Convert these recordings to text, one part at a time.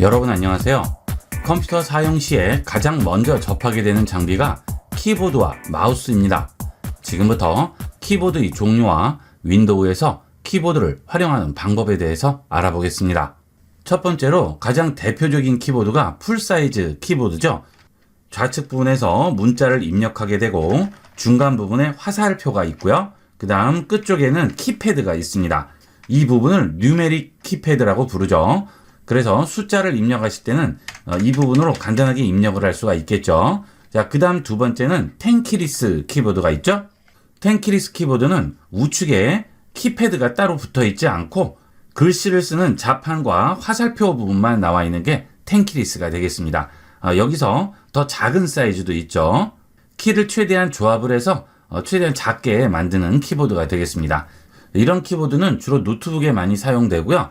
여러분 안녕하세요. 컴퓨터 사용 시에 가장 먼저 접하게 되는 장비가 키보드와 마우스입니다. 지금부터 키보드의 종류와 윈도우에서 키보드를 활용하는 방법에 대해서 알아보겠습니다. 첫 번째로 가장 대표적인 키보드가 풀사이즈 키보드죠. 좌측 부분에서 문자를 입력하게 되고 중간 부분에 화살표가 있고요. 그 다음 끝쪽에는 키패드가 있습니다. 이 부분을 뉴메릭 키패드라고 부르죠. 그래서 숫자를 입력하실 때는 어, 이 부분으로 간단하게 입력을 할 수가 있겠죠. 자, 그 다음 두 번째는 텐키리스 키보드가 있죠. 텐키리스 키보드는 우측에 키패드가 따로 붙어 있지 않고 글씨를 쓰는 자판과 화살표 부분만 나와 있는 게 텐키리스가 되겠습니다. 어, 여기서 더 작은 사이즈도 있죠. 키를 최대한 조합을 해서 어, 최대한 작게 만드는 키보드가 되겠습니다. 이런 키보드는 주로 노트북에 많이 사용되고요.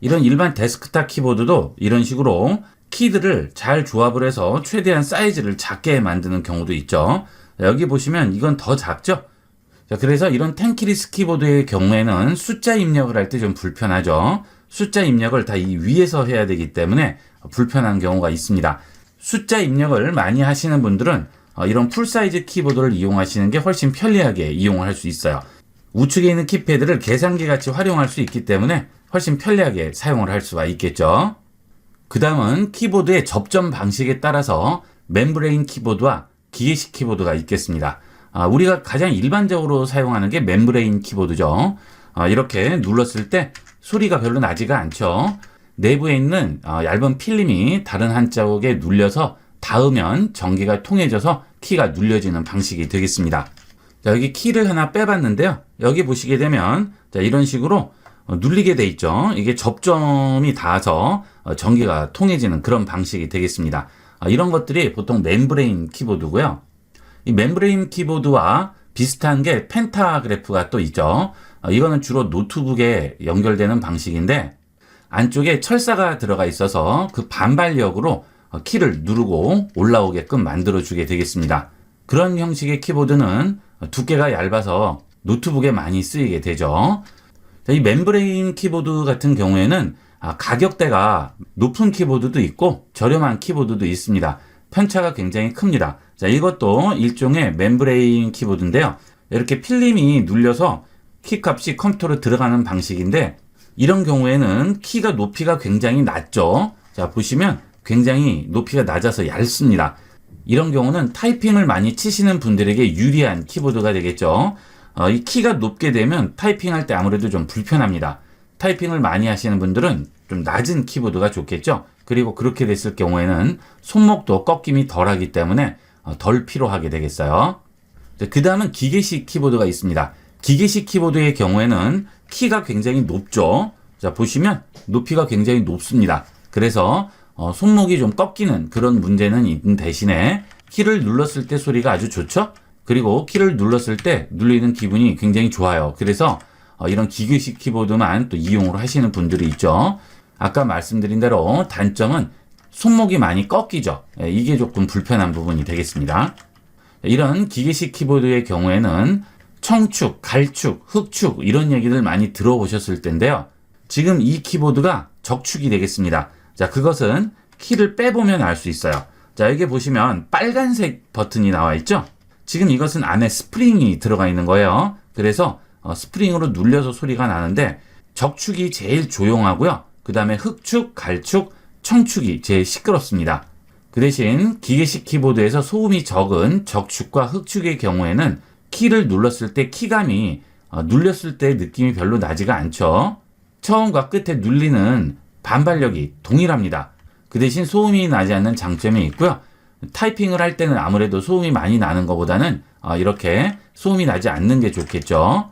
이런 일반 데스크탑 키보드도 이런 식으로 키들을 잘 조합을 해서 최대한 사이즈를 작게 만드는 경우도 있죠. 여기 보시면 이건 더 작죠? 자, 그래서 이런 텐키리스 키보드의 경우에는 숫자 입력을 할 때 좀 불편하죠. 숫자 입력을 다 이 위에서 해야 되기 때문에 불편한 경우가 있습니다. 숫자 입력을 많이 하시는 분들은 어, 이런 풀사이즈 키보드를 이용하시는 게 훨씬 편리하게 이용을 할 수 있어요. 우측에 있는 키패드를 계산기 같이 활용할 수 있기 때문에 훨씬 편리하게 사용을 할 수가 있겠죠. 그 다음은 키보드의 접점 방식에 따라서 멤브레인 키보드와 기계식 키보드가 있겠습니다. 아, 우리가 가장 일반적으로 사용하는 게 멤브레인 키보드죠. 아, 이렇게 눌렀을 때 소리가 별로 나지가 않죠. 내부에 있는 어, 얇은 필름이 다른 한쪽에 눌려서 닿으면 전기가 통해져서 키가 눌려지는 방식이 되겠습니다. 자, 여기 키를 하나 빼봤는데요. 여기 보시게 되면 자, 이런 식으로 어, 눌리게 돼 있죠. 이게 접점이 닿아서 어, 전기가 통해지는 그런 방식이 되겠습니다. 아, 이런 것들이 보통 멤브레인 키보드고요. 이 멤브레인 키보드와 비슷한 게 펜타그래프가 또 있죠. 어, 이거는 주로 노트북에 연결되는 방식인데 안쪽에 철사가 들어가 있어서 그 반발력으로 키를 누르고 올라오게끔 만들어 주게 되겠습니다. 그런 형식의 키보드는 두께가 얇아서 노트북에 많이 쓰이게 되죠. 이 멤브레인 키보드 같은 경우에는 아, 가격대가 높은 키보드도 있고 저렴한 키보드도 있습니다. 편차가 굉장히 큽니다. 자, 이것도 일종의 멤브레인 키보드인데요. 이렇게 필름이 눌려서 키 값이 컴퓨터로 들어가는 방식인데 이런 경우에는 키가 높이가 굉장히 낮죠. 자, 보시면 굉장히 높이가 낮아서 얇습니다. 이런 경우는 타이핑을 많이 치시는 분들에게 유리한 키보드가 되겠죠. 어, 이 키가 높게 되면 타이핑할 때 아무래도 좀 불편합니다. 타이핑을 많이 하시는 분들은 좀 낮은 키보드가 좋겠죠. 그리고 그렇게 됐을 경우에는 손목도 꺾임이 덜하기 때문에 어, 덜 필요하게 되겠어요. 그 다음은 기계식 키보드가 있습니다. 기계식 키보드의 경우에는 키가 굉장히 높죠. 자, 보시면 높이가 굉장히 높습니다. 그래서 어, 손목이 좀 꺾이는 그런 문제는 있는 대신에 키를 눌렀을 때 소리가 아주 좋죠. 그리고 키를 눌렀을 때 눌리는 기분이 굉장히 좋아요. 그래서 어, 이런 기계식 키보드만 또 이용을 하시는 분들이 있죠. 아까 말씀드린 대로 단점은 손목이 많이 꺾이죠. 예, 이게 조금 불편한 부분이 되겠습니다. 이런 기계식 키보드의 경우에는 청축, 갈축, 흑축 이런 얘기들 많이 들어보셨을 텐데요. 지금 이 키보드가 적축이 되겠습니다. 자, 그것은 키를 빼보면 알 수 있어요. 자, 여기 보시면 빨간색 버튼이 나와 있죠? 지금 이것은 안에 스프링이 들어가 있는 거예요. 그래서 어, 스프링으로 눌려서 소리가 나는데 적축이 제일 조용하고요. 그 다음에 흑축, 갈축, 청축이 제일 시끄럽습니다. 그 대신 기계식 키보드에서 소음이 적은 적축과 흑축의 경우에는 키를 눌렀을 때 키감이 어, 눌렸을 때 느낌이 별로 나지가 않죠. 처음과 끝에 눌리는 반발력이 동일합니다. 그 대신 소음이 나지 않는 장점이 있고요. 타이핑을 할 때는 아무래도 소음이 많이 나는 것보다는 어, 이렇게 소음이 나지 않는 게 좋겠죠.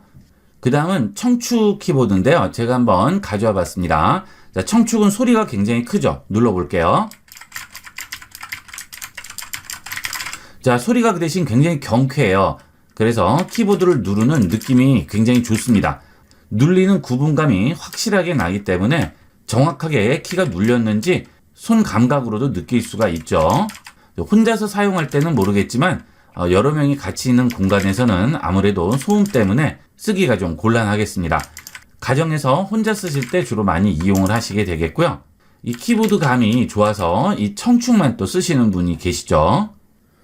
그 다음은 청축 키보드인데요. 제가 한번 가져와 봤습니다. 자, 청축은 소리가 굉장히 크죠. 눌러볼게요. 자, 소리가 그 대신 굉장히 경쾌해요. 그래서 키보드를 누르는 느낌이 굉장히 좋습니다. 눌리는 구분감이 확실하게 나기 때문에 정확하게 키가 눌렸는지 손 감각으로도 느낄 수가 있죠. 혼자서 사용할 때는 모르겠지만 어, 여러 명이 같이 있는 공간에서는 아무래도 소음 때문에 쓰기가 좀 곤란하겠습니다. 가정에서 혼자 쓰실 때 주로 많이 이용을 하시게 되겠고요. 이 키보드 감이 좋아서 이 청축만 또 쓰시는 분이 계시죠.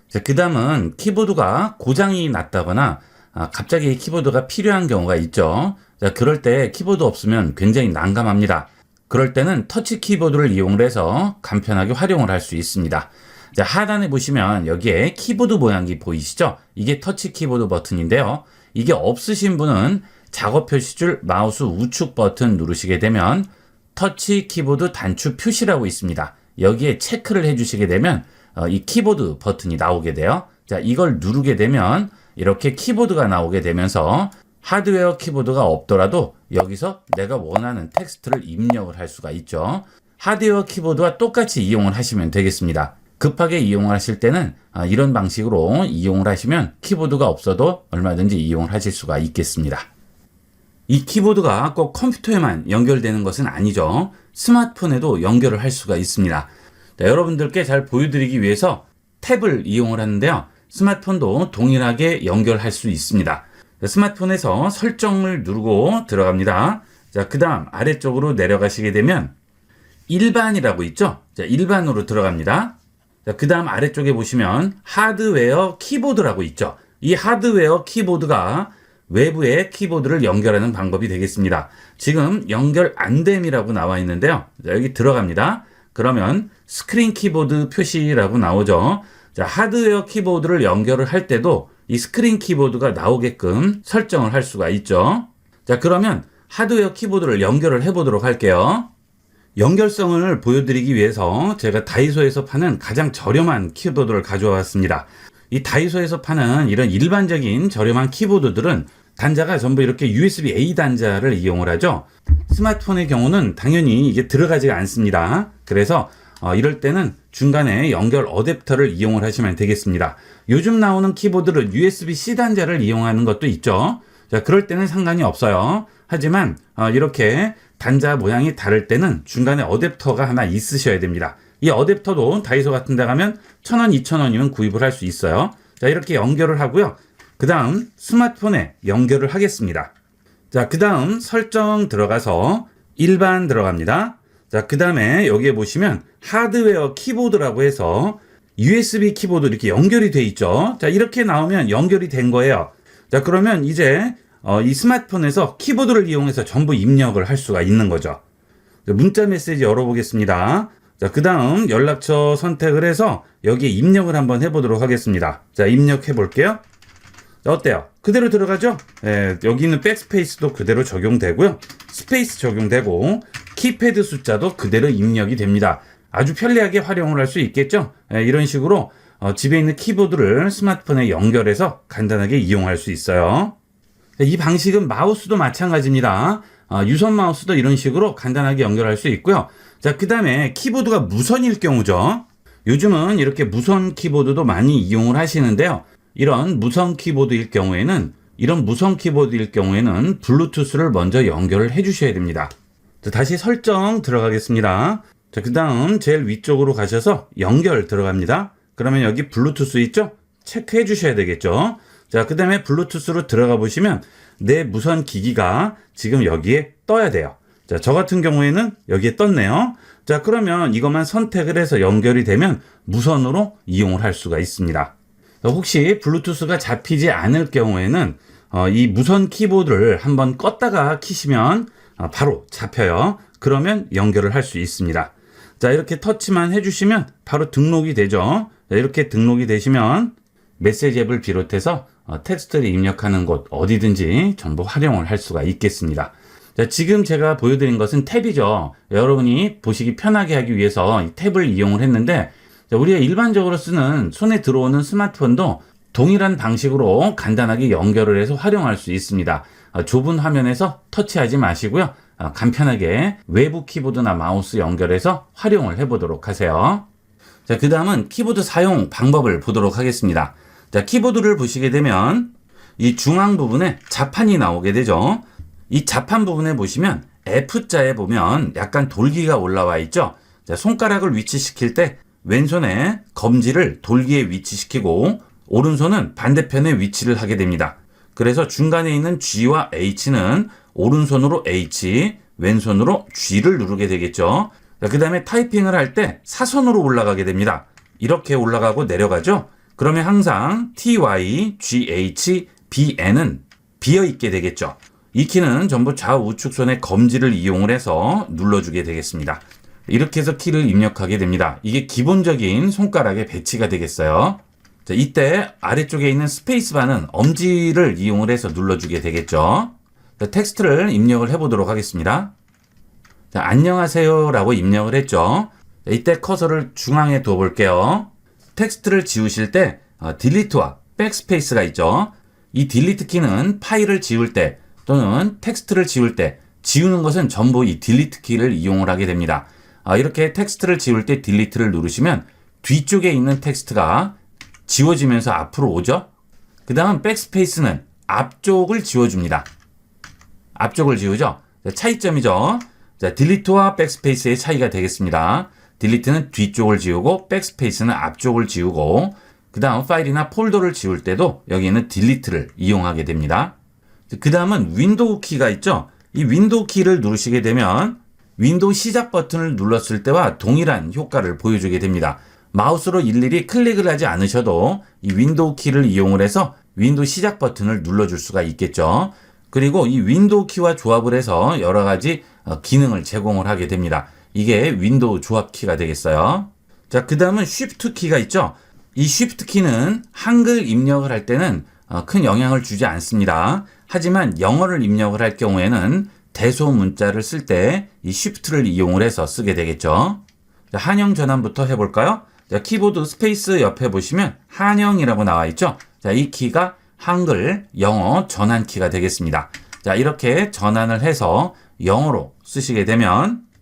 자, 그 다음은 키보드가 고장이 났다거나 아, 갑자기 이 키보드가 필요한 경우가 있죠. 자, 그럴 때 키보드 없으면 굉장히 난감합니다. 그럴 때는 터치 키보드를 이용을 해서 간편하게 활용을 할 수 있습니다. 자, 하단에 보시면 여기에 키보드 모양이 보이시죠? 이게 터치 키보드 버튼인데요. 이게 없으신 분은 작업 표시줄 마우스 우측 버튼 누르시게 되면 터치 키보드 단추 표시라고 있습니다. 여기에 체크를 해주시게 되면 어, 이 키보드 버튼이 나오게 돼요. 자, 이걸 누르게 되면 이렇게 키보드가 나오게 되면서 하드웨어 키보드가 없더라도 여기서 내가 원하는 텍스트를 입력을 할 수가 있죠. 하드웨어 키보드와 똑같이 이용을 하시면 되겠습니다. 급하게 이용을 하실 때는 아, 이런 방식으로 이용을 하시면 키보드가 없어도 얼마든지 이용을 하실 수가 있겠습니다. 이 키보드가 꼭 컴퓨터에만 연결되는 것은 아니죠. 스마트폰에도 연결을 할 수가 있습니다. 자, 여러분들께 잘 보여드리기 위해서 탭을 이용을 하는데요. 스마트폰도 동일하게 연결할 수 있습니다. 자, 스마트폰에서 설정을 누르고 들어갑니다. 자, 그 다음 아래쪽으로 내려가시게 되면 일반이라고 있죠? 자, 일반으로 들어갑니다. 자, 그 다음 아래쪽에 보시면 하드웨어 키보드라고 있죠? 이 하드웨어 키보드가 외부의 키보드를 연결하는 방법이 되겠습니다. 지금 연결 안 됨이라고 나와 있는데요. 자, 여기 들어갑니다. 그러면 스크린 키보드 표시라고 나오죠. 자, 하드웨어 키보드를 연결을 할 때도 이 스크린 키보드가 나오게끔 설정을 할 수가 있죠. 자, 그러면 하드웨어 키보드를 연결을 해 보도록 할게요. 연결성을 보여드리기 위해서 제가 다이소에서 파는 가장 저렴한 키보드를 가져와 왔습니다. 이 다이소에서 파는 이런 일반적인 저렴한 키보드들은 단자가 전부 이렇게 USB-A 단자를 이용을 하죠. 스마트폰의 경우는 당연히 이게 들어가지가 않습니다. 그래서 어, 이럴 때는 중간에 연결 어댑터를 이용을 하시면 되겠습니다. 요즘 나오는 키보드를 USB-C 단자를 이용하는 것도 있죠. 자, 그럴 때는 상관이 없어요. 하지만 어, 이렇게 단자 모양이 다를 때는 중간에 어댑터가 하나 있으셔야 됩니다. 이 어댑터도 다이소 같은 데 가면 1,000원, 2,000원이면 구입을 할 수 있어요. 자, 이렇게 연결을 하고요. 그 다음 스마트폰에 연결을 하겠습니다. 자, 그 다음 설정 들어가서 일반 들어갑니다. 자, 그 다음에 여기에 보시면 하드웨어 키보드라고 해서 USB 키보드 이렇게 연결이 돼 있죠. 자, 이렇게 나오면 연결이 된 거예요. 자, 그러면 이제 어, 이 스마트폰에서 키보드를 이용해서 전부 입력을 할 수가 있는 거죠. 자, 문자 메시지 열어보겠습니다. 자, 그 다음 연락처 선택을 해서 여기에 입력을 한번 해보도록 하겠습니다. 자, 입력해 볼게요. 자, 어때요? 그대로 들어가죠? 예, 여기 있는 백스페이스도 그대로 적용되고요. 스페이스 적용되고 키패드 숫자도 그대로 입력이 됩니다. 아주 편리하게 활용을 할 수 있겠죠? 예, 이런 식으로 어, 집에 있는 키보드를 스마트폰에 연결해서 간단하게 이용할 수 있어요. 이 방식은 마우스도 마찬가지입니다. 어, 유선 마우스도 이런 식으로 간단하게 연결할 수 있고요. 자, 그 다음에 키보드가 무선일 경우죠. 요즘은 이렇게 무선 키보드도 많이 이용을 하시는데요. 이런 무선 키보드일 경우에는 이런 무선 키보드일 경우에는 블루투스를 먼저 연결을 해 주셔야 됩니다. 자, 다시 설정 들어가겠습니다. 자, 그 다음 제일 위쪽으로 가셔서 연결 들어갑니다. 그러면 여기 블루투스 있죠? 체크해 주셔야 되겠죠? 자, 그 다음에 블루투스로 들어가 보시면 내 무선 기기가 지금 여기에 떠야 돼요. 자, 저 같은 경우에는 여기에 떴네요. 자, 그러면 이것만 선택을 해서 연결이 되면 무선으로 이용을 할 수가 있습니다. 혹시 블루투스가 잡히지 않을 경우에는 어, 이 무선 키보드를 한번 껐다가 키시면 어, 바로 잡혀요. 그러면 연결을 할 수 있습니다. 자, 이렇게 터치만 해주시면 바로 등록이 되죠. 자, 이렇게 등록이 되시면 메시지 앱을 비롯해서 어, 텍스트를 입력하는 곳 어디든지 전부 활용을 할 수가 있겠습니다. 자, 지금 제가 보여드린 것은 탭이죠. 여러분이 보시기 편하게 하기 위해서 이 탭을 이용을 했는데 자, 우리가 일반적으로 쓰는 손에 들어오는 스마트폰도 동일한 방식으로 간단하게 연결을 해서 활용할 수 있습니다. 어, 좁은 화면에서 터치하지 마시고요. 어, 간편하게 외부 키보드나 마우스 연결해서 활용을 해보도록 하세요. 자, 그 다음은 키보드 사용 방법을 보도록 하겠습니다. 자, 키보드를 보시게 되면 이 중앙 부분에 자판이 나오게 되죠. 이 자판 부분에 보시면 F자에 보면 약간 돌기가 올라와 있죠. 자, 손가락을 위치시킬 때 왼손에 검지를 돌기에 위치시키고 오른손은 반대편에 위치를 하게 됩니다. 그래서 중간에 있는 G와 H는 오른손으로 H, 왼손으로 G를 누르게 되겠죠. 그 다음에 타이핑을 할 때 사선으로 올라가게 됩니다. 이렇게 올라가고 내려가죠? 그러면 항상 TY, GH, BN은 비어 있게 되겠죠. 이 키는 전부 좌우측선의 검지를 이용을 해서 눌러주게 되겠습니다. 이렇게 해서 키를 입력하게 됩니다. 이게 기본적인 손가락의 배치가 되겠어요. 자, 이때 아래쪽에 있는 스페이스바는 엄지를 이용을 해서 눌러주게 되겠죠. 자, 텍스트를 입력을 해보도록 하겠습니다. 자, 안녕하세요 라고 입력을 했죠. 자, 이때 커서를 중앙에 둬 볼게요. 텍스트를 지우실 때 어, 딜리트와 백스페이스가 있죠. 이 딜리트 키는 파일을 지울 때 또는 텍스트를 지울 때 지우는 것은 전부 이 딜리트 키를 이용을 하게 됩니다. 아, 이렇게 텍스트를 지울 때 딜리트를 누르시면 뒤쪽에 있는 텍스트가 지워지면서 앞으로 오죠. 그 다음 백스페이스는 앞쪽을 지워줍니다. 앞쪽을 지우죠. 자, 차이점이죠. 자, 딜리트와 백스페이스의 차이가 되겠습니다. 딜리트는 뒤쪽을 지우고 백스페이스는 앞쪽을 지우고 그 다음 파일이나 폴더를 지울 때도 여기는 딜리트를 이용하게 됩니다. 그 다음은 윈도우 키가 있죠. 이 윈도우 키를 누르시게 되면 윈도우 시작 버튼을 눌렀을 때와 동일한 효과를 보여주게 됩니다. 마우스로 일일이 클릭을 하지 않으셔도 이 윈도우 키를 이용을 해서 윈도우 시작 버튼을 눌러줄 수가 있겠죠. 그리고 이 윈도우 키와 조합을 해서 여러 가지 어, 기능을 제공을 하게 됩니다. 이게 윈도우 조합 키가 되겠어요. 자, 그 다음은 쉬프트 키가 있죠. 이 쉬프트 키는 한글 입력을 할 때는 어, 큰 영향을 주지 않습니다. 하지만 영어를 입력을 할 경우에는 대소 문자를 쓸 때 이 쉬프트를 이용을 해서 쓰게 되겠죠. 자, 한영 전환부터 해볼까요? 자, 키보드 스페이스 옆에 보시면 한영이라고 나와 있죠. 자, 이 키가 한글, 영어 전환 키가 되겠습니다. 자, 이렇게 전환을 해서 영어로 쓰시게 되면 네,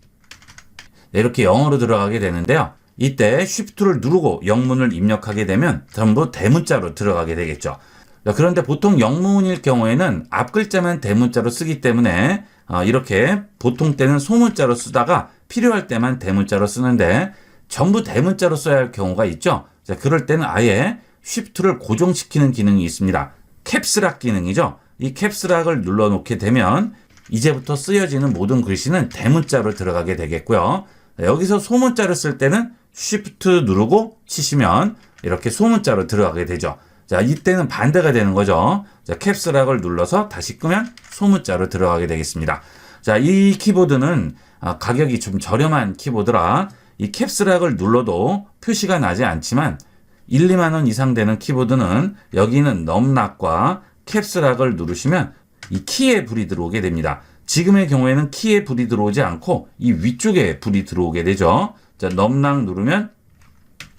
이렇게 영어로 들어가게 되는데요. 이때 쉬프트를 누르고 영문을 입력하게 되면 전부 대문자로 들어가게 되겠죠. 자, 그런데 보통 영문일 경우에는 앞 글자만 대문자로 쓰기 때문에 어, 이렇게 보통 때는 소문자로 쓰다가 필요할 때만 대문자로 쓰는데 전부 대문자로 써야 할 경우가 있죠. 자, 그럴 때는 아예 쉬프트를 고정시키는 기능이 있습니다. 캡스락 기능이죠. 이 캡스락을 눌러놓게 되면 이제부터 쓰여지는 모든 글씨는 대문자로 들어가게 되겠고요. 자, 여기서 소문자를 쓸 때는 쉬프트 누르고 치시면 이렇게 소문자로 들어가게 되죠. 자, 이때는 반대가 되는 거죠. 자, 캡스락을 눌러서 다시 끄면 소문자로 들어가게 되겠습니다. 자, 이 키보드는 아, 가격이 좀 저렴한 키보드라 이 캡스락을 눌러도 표시가 나지 않지만 1, 2만 원 이상 되는 키보드는 여기는 넘락과 캡스락을 누르시면 이 키에 불이 들어오게 됩니다. 지금의 경우에는 키에 불이 들어오지 않고 이 위쪽에 불이 들어오게 되죠. 자, 넘락 누르면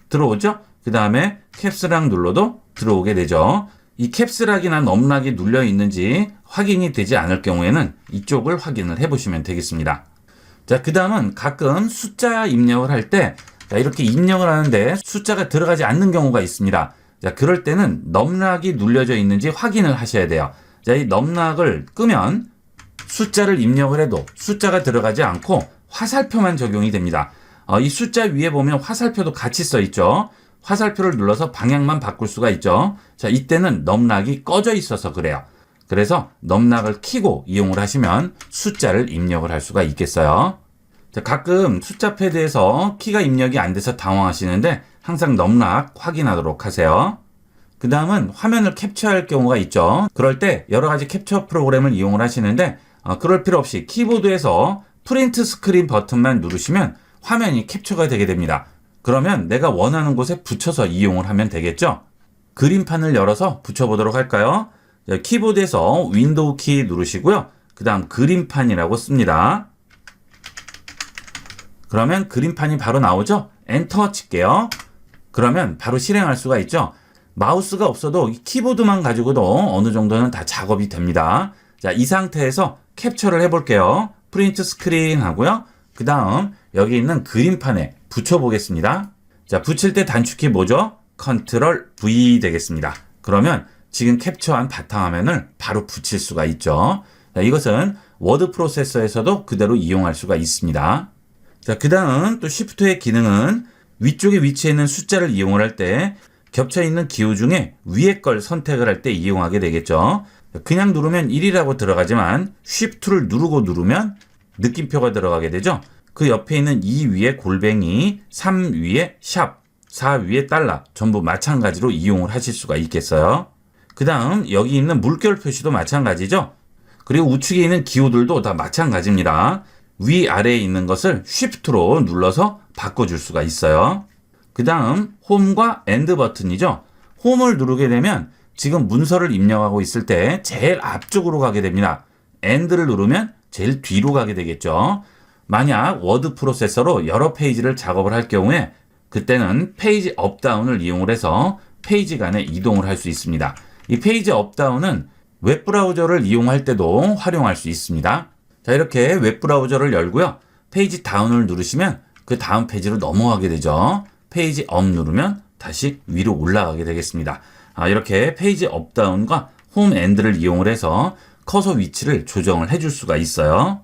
들어오죠? 그 다음에 캡스락 눌러도 들어오게 되죠. 이 캡스락이나 넘락이 눌려 있는지 확인이 되지 않을 경우에는 이쪽을 확인을 해 보시면 되겠습니다. 자, 그 다음은 가끔 숫자 입력을 할 때, 자, 이렇게 입력을 하는데 숫자가 들어가지 않는 경우가 있습니다. 자, 그럴 때는 넘락이 눌려져 있는지 확인을 하셔야 돼요. 자, 이 넘락을 끄면 숫자를 입력을 해도 숫자가 들어가지 않고 화살표만 적용이 됩니다. 어, 이 숫자 위에 보면 화살표도 같이 써 있죠. 화살표를 눌러서 방향만 바꿀 수가 있죠. 자, 이때는 넘락이 꺼져 있어서 그래요. 그래서 넘락을 키고 이용을 하시면 숫자를 입력을 할 수가 있겠어요. 자, 가끔 숫자 패드에서 키가 입력이 안 돼서 당황하시는데 항상 넘락 확인하도록 하세요. 그 다음은 화면을 캡처할 경우가 있죠. 그럴 때 여러 가지 캡처 프로그램을 이용을 하시는데 어, 그럴 필요 없이 키보드에서 프린트 스크린 버튼만 누르시면 화면이 캡처가 되게 됩니다. 그러면 내가 원하는 곳에 붙여서 이용을 하면 되겠죠? 그림판을 열어서 붙여보도록 할까요? 자, 키보드에서 윈도우 키 누르시고요. 그 다음 그림판이라고 씁니다. 그러면 그림판이 바로 나오죠? 엔터 칠게요. 그러면 바로 실행할 수가 있죠? 마우스가 없어도 이 키보드만 가지고도 어느 정도는 다 작업이 됩니다. 자, 이 상태에서 캡처를 해볼게요. 프린트 스크린 하고요. 그 다음 여기 있는 그림판에 붙여보겠습니다. 자, 붙일 때 단축키 뭐죠? 컨트롤 V 되겠습니다. 그러면 지금 캡처한 바탕화면을 바로 붙일 수가 있죠. 자, 이것은 워드 프로세서에서도 그대로 이용할 수가 있습니다. 자, 그 다음 또 쉬프트의 기능은 위쪽에 위치해 있는 숫자를 이용을 할 때 겹쳐 있는 기호 중에 위에 걸 선택을 할 때 이용하게 되겠죠. 그냥 누르면 1이라고 들어가지만 쉬프트를 누르고 누르면 느낌표가 들어가게 되죠. 그 옆에 있는 2 위에 골뱅이, 3 위에 샵, 4 위에 달러 전부 마찬가지로 이용을 하실 수가 있겠어요. 그 다음 여기 있는 물결 표시도 마찬가지죠. 그리고 우측에 있는 기호들도 다 마찬가지입니다. 위아래에 있는 것을 쉬프트로 눌러서 바꿔줄 수가 있어요. 그 다음 홈과 엔드 버튼이죠. 홈을 누르게 되면 지금 문서를 입력하고 있을 때 제일 앞쪽으로 가게 됩니다. 엔드를 누르면 제일 뒤로 가게 되겠죠. 만약 워드 프로세서로 여러 페이지를 작업을 할 경우에 그때는 페이지 업다운을 이용을 해서 페이지 간에 이동을 할 수 있습니다. 이 페이지 업다운은 웹브라우저를 이용할 때도 활용할 수 있습니다. 자, 이렇게 웹브라우저를 열고요. 페이지 다운을 누르시면 그 다음 페이지로 넘어가게 되죠. 페이지 업 누르면 다시 위로 올라가게 되겠습니다. 아, 이렇게 페이지 업다운과 홈 엔드를 이용을 해서 커서 위치를 조정을 해줄 수가 있어요.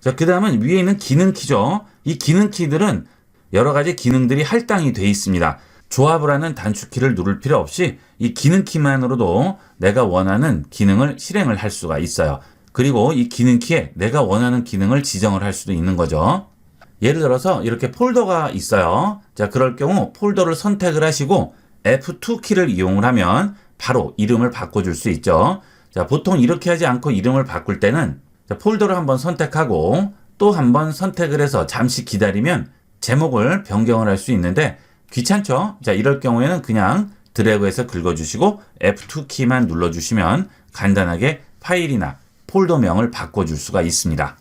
자, 그 다음은 위에 있는 기능 키죠. 이 기능 키들은 여러 가지 기능들이 할당이 돼 있습니다. 조합을 하는 단축키를 누를 필요 없이 이 기능 키만으로도 내가 원하는 기능을 실행을 할 수가 있어요. 그리고 이 기능 키에 내가 원하는 기능을 지정을 할 수도 있는 거죠. 예를 들어서 이렇게 폴더가 있어요. 자, 그럴 경우 폴더를 선택을 하시고 F2 키를 이용을 하면 바로 이름을 바꿔줄 수 있죠. 자, 보통 이렇게 하지 않고 이름을 바꿀 때는 자, 폴더를 한번 선택하고 또 한번 선택을 해서 잠시 기다리면 제목을 변경을 할 수 있는데 귀찮죠? 자, 이럴 경우에는 그냥 드래그해서 긁어주시고 F2 키만 눌러주시면 간단하게 파일이나 폴더명을 바꿔줄 수가 있습니다.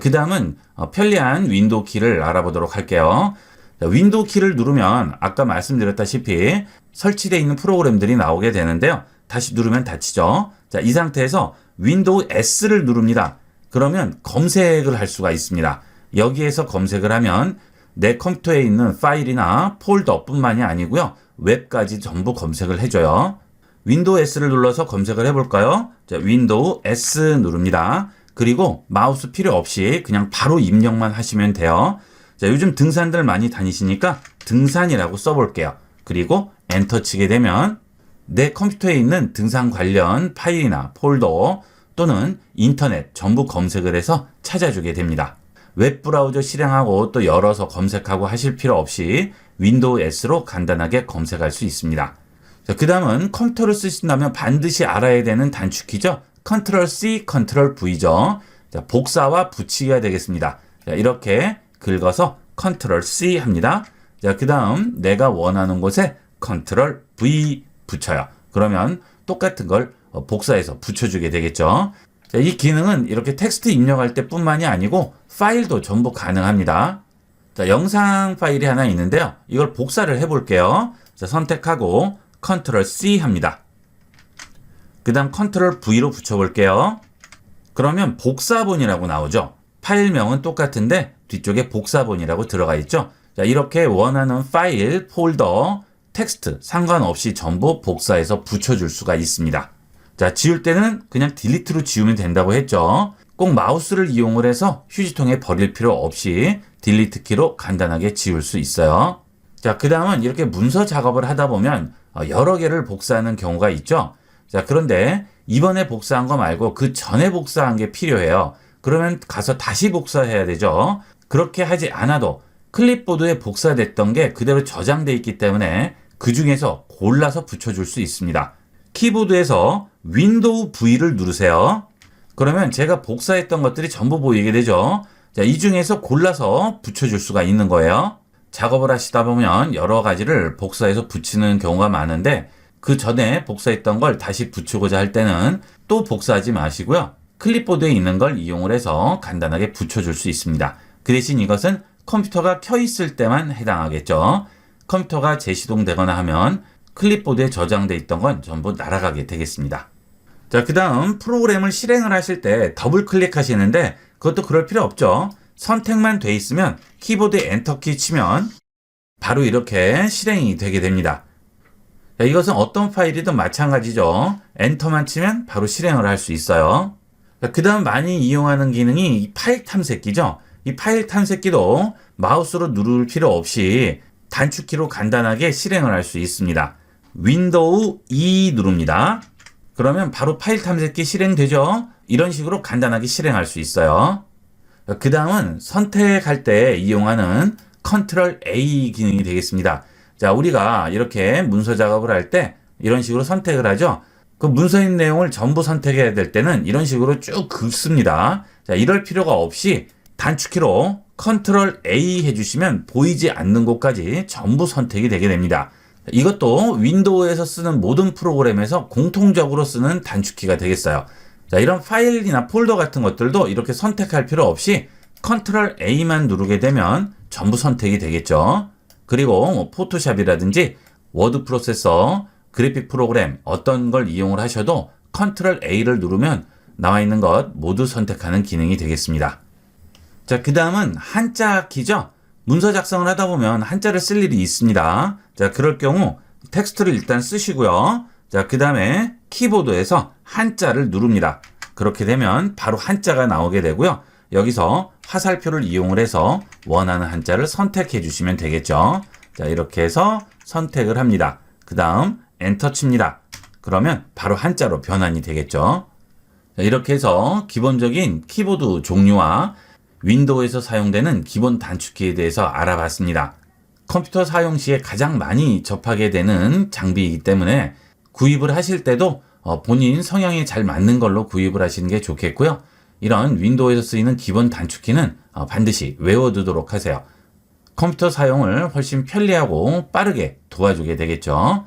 그 다음은 어, 편리한 윈도우 키를 알아보도록 할게요. 자, 윈도우 키를 누르면 아까 말씀드렸다시피 설치되어 있는 프로그램들이 나오게 되는데요. 다시 누르면 닫히죠. 자, 이 상태에서 윈도우 S를 누릅니다. 그러면 검색을 할 수가 있습니다. 여기에서 검색을 하면 내 컴퓨터에 있는 파일이나 폴더뿐만이 아니고요. 웹까지 전부 검색을 해줘요. 윈도우 S를 눌러서 검색을 해볼까요? 자, 윈도우 S 누릅니다. 그리고 마우스 필요 없이 그냥 바로 입력만 하시면 돼요. 자, 요즘 등산들 많이 다니시니까 등산이라고 써볼게요. 그리고 엔터 치게 되면 내 컴퓨터에 있는 등산 관련 파일이나 폴더 또는 인터넷 전부 검색을 해서 찾아주게 됩니다. 웹브라우저 실행하고 또 열어서 검색하고 하실 필요 없이 윈도우 S로 간단하게 검색할 수 있습니다. 자, 그 다음은 컴퓨터를 쓰신다면 반드시 알아야 되는 단축키죠. 컨트롤 C, 컨트롤 V죠. 자, 복사와 붙이기가 되겠습니다. 자, 이렇게 긁어서 컨트롤 C 합니다. 자, 그 다음 내가 원하는 곳에 컨트롤 V 붙여요. 그러면 똑같은 걸 어, 복사해서 붙여주게 되겠죠. 자, 이 기능은 이렇게 텍스트 입력할 때 뿐만이 아니고 파일도 전부 가능합니다. 자, 영상 파일이 하나 있는데요. 이걸 복사를 해볼게요. 자, 선택하고 컨트롤 C 합니다. 그 다음 컨트롤 V로 붙여볼게요. 그러면 복사본이라고 나오죠. 파일명은 똑같은데 뒤쪽에 복사본이라고 들어가 있죠. 자, 이렇게 원하는 파일, 폴더, 텍스트 상관없이 전부 복사해서 붙여줄 수가 있습니다. 자, 지울 때는 그냥 딜리트로 지우면 된다고 했죠. 꼭 마우스를 이용을 해서 휴지통에 버릴 필요 없이 딜리트 키로 간단하게 지울 수 있어요. 자, 그 다음은 이렇게 문서 작업을 하다 보면 어, 여러 개를 복사하는 경우가 있죠. 자, 그런데 이번에 복사한 거 말고 그 전에 복사한 게 필요해요. 그러면 가서 다시 복사해야 되죠. 그렇게 하지 않아도 클립보드에 복사됐던 게 그대로 저장돼 있기 때문에 그 중에서 골라서 붙여줄 수 있습니다. 키보드에서 윈도우 V를 누르세요. 그러면 제가 복사했던 것들이 전부 보이게 되죠. 자, 이 중에서 골라서 붙여줄 수가 있는 거예요. 작업을 하시다 보면 여러 가지를 복사해서 붙이는 경우가 많은데 그 전에 복사했던 걸 다시 붙이고자 할 때는 또 복사하지 마시고요. 클립보드에 있는 걸 이용을 해서 간단하게 붙여줄 수 있습니다. 그 대신 이것은 컴퓨터가 켜 있을 때만 해당하겠죠. 컴퓨터가 재시동되거나 하면 클립보드에 저장돼 있던 건 전부 날아가게 되겠습니다. 자, 그 다음 프로그램을 실행을 하실 때 더블 클릭하시는데 그것도 그럴 필요 없죠. 선택만 돼 있으면 키보드에 엔터키 치면 바로 이렇게 실행이 되게 됩니다. 자, 이것은 어떤 파일이든 마찬가지죠. 엔터만 치면 바로 실행을 할 수 있어요. 그 다음 많이 이용하는 기능이 이 파일 탐색기죠. 이 파일 탐색기도 마우스로 누를 필요 없이 단축키로 간단하게 실행을 할 수 있습니다. 윈도우 E 누릅니다. 그러면 바로 파일 탐색기 실행되죠? 이런 식으로 간단하게 실행할 수 있어요. 그 다음은 선택할 때 이용하는 컨트롤 A 기능이 되겠습니다. 자, 우리가 이렇게 문서 작업을 할 때 이런 식으로 선택을 하죠. 그 있는 내용을 전부 선택해야 될 때는 이런 식으로 쭉 긋습니다. 자, 이럴 필요가 없이 단축키로 컨트롤 A 해주시면 보이지 않는 곳까지 전부 선택이 되게 됩니다. 이것도 윈도우에서 쓰는 모든 프로그램에서 공통적으로 쓰는 단축키가 되겠어요. 자, 이런 파일이나 폴더 같은 것들도 이렇게 선택할 필요 없이 컨트롤 A만 누르게 되면 전부 선택이 되겠죠. 그리고 뭐 포토샵이라든지 워드 프로세서, 그래픽 프로그램 어떤 걸 이용을 하셔도 컨트롤 A를 누르면 나와 있는 것 모두 선택하는 기능이 되겠습니다. 자, 그 다음은 한자 키죠? 문서 작성을 하다 보면 한자를 쓸 일이 있습니다. 자, 그럴 경우 텍스트를 일단 쓰시고요. 자, 그 다음에 키보드에서 한자를 누릅니다. 그렇게 되면 바로 한자가 나오게 되고요. 여기서 화살표를 이용을 해서 원하는 한자를 선택해 주시면 되겠죠. 자, 이렇게 해서 선택을 합니다. 그 다음 엔터 칩니다. 그러면 바로 한자로 변환이 되겠죠. 자, 이렇게 해서 기본적인 키보드 종류와 윈도우에서 사용되는 기본 단축키에 대해서 알아봤습니다. 컴퓨터 사용 시에 가장 많이 접하게 되는 장비이기 때문에 구입을 하실 때도 어, 본인 성향에 잘 맞는 걸로 구입을 하시는 게 좋겠고요. 이런 윈도우에서 쓰이는 기본 단축키는 어, 반드시 외워두도록 하세요. 컴퓨터 사용을 훨씬 편리하고 빠르게 도와주게 되겠죠.